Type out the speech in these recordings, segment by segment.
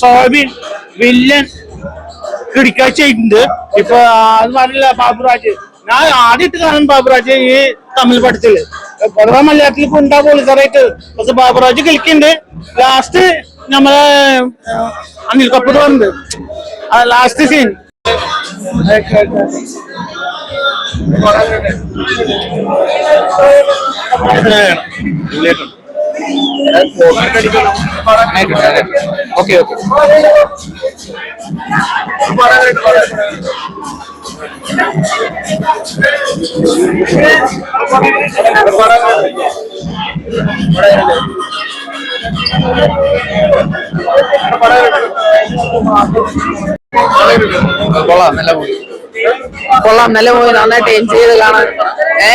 Soubin villain കിടിക്കാഴ്ചയുണ്ട് ഇപ്പൊ അത് പറഞ്ഞില്ല ബാബുരാജ്. ഞാൻ ആദ്യമായിട്ട് കാണും ബാബുരാജ് ഈ തമിഴ് പടത്തിൽ പൊതുവെ മലയാളത്തിൽ ഇപ്പൊ ഉണ്ടാ സാറായിട്ട് പക്ഷെ ബാബുരാജ് കളിക്കുന്നുണ്ട്. ലാസ്റ്റ് നമ്മളെ അനിൽ കപ്പൂർ വന്നത് ലാസ്റ്റ് സീൻ ഓക്കെ ഓക്കെ. കൊള്ളാം നല്ല മൂവി കൊള്ളാം നല്ല മൂവി നന്നായിട്ട് എൻജോയ് ചെയ്ത് കാണാൻ. ഏ?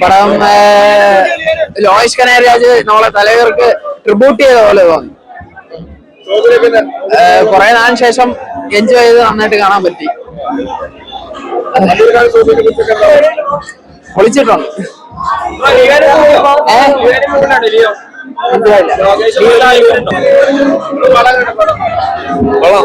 പടം ലോയിഷ് കനേരാജ് നമ്മളെ തലവർക്ക് ട്രിബ്യൂട്ട് ചെയ്ത പോലെ തോന്നി. കൊറേ കുറെ നാളിന് ശേഷം എൻജോയ് ചെയ്ത് നന്നായിട്ട് കാണാൻ പറ്റി. പൊളിച്ചിട്ടുണ്ട്. കൊള്ളാം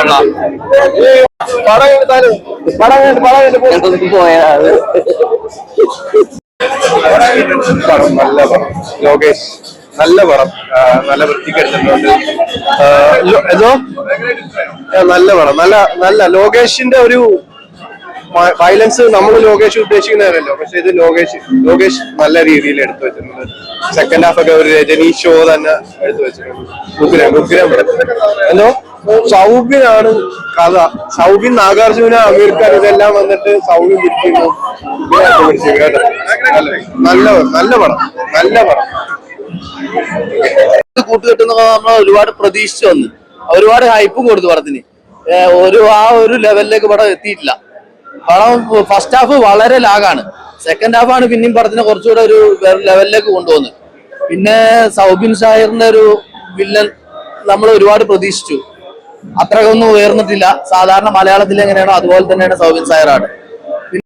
കൊള്ളാം നല്ല പടം കൊള്ളാം പടം നല്ല പടം ലോകേഷ് നല്ല പടം നല്ല വൃത്തിക്കെടുത്തിട്ടുണ്ട് എന്തോ നല്ല പടം നല്ല നല്ല ലോകേഷിന്റെ ഒരു വയലൻസ് നമ്മൾ ലോകേഷ് ഉദ്ദേശിക്കുന്നതല്ലോ പക്ഷെ ഇത് ലോകേഷ് ലോകേഷ് നല്ല രീതിയിൽ എടുത്തു വെച്ചിട്ടുണ്ട്. സെക്കൻഡ് ഹാഫ് ഒക്കെ ഒരു രജനി ഷോ തന്നെ എടുത്തു വെച്ചിട്ടുണ്ട്. ഉഗ്രം ഉഗ്രം. എന്തോ? സൗബിനാണ് കഥ. സൗബിൻ നാഗാർജുന അമീർ ഖാൻ ഇതെല്ലാം വന്നിട്ട് സൗബിൻ പിടിക്കുന്നു നല്ല നല്ല പടം. നല്ല പടം. കൂട്ടുകെട്ടുന്ന നമ്മൾ ഒരുപാട് പ്രതീക്ഷിച്ചു വന്ന്. ഒരുപാട് ഹൈപ്പും കൊടുത്തു പടത്തിന്. ഒരു ആ ഒരു ലെവലിലേക്ക് പടം എത്തിയിട്ടില്ല. പടം ഫസ്റ്റ് ഹാഫ് വളരെ ലാഗാണ് സെക്കൻഡ് ഹാഫ് ആണ് പിന്നെയും പടത്തിനെ കുറച്ചുകൂടെ ഒരു ലെവലിലേക്ക് കൊണ്ടുപോകുന്നത്. പിന്നെ സൗബിൻ ഷായറിന്റെ ഒരു വില്ലൻ നമ്മൾ ഒരുപാട് പ്രതീക്ഷിച്ചു. അത്രയൊന്നും ഉയർന്നിട്ടില്ല. സാധാരണ മലയാളത്തിൽ എങ്ങനെയാണോ അതുപോലെ തന്നെയാണ് സൗബിൻ സായറാണ്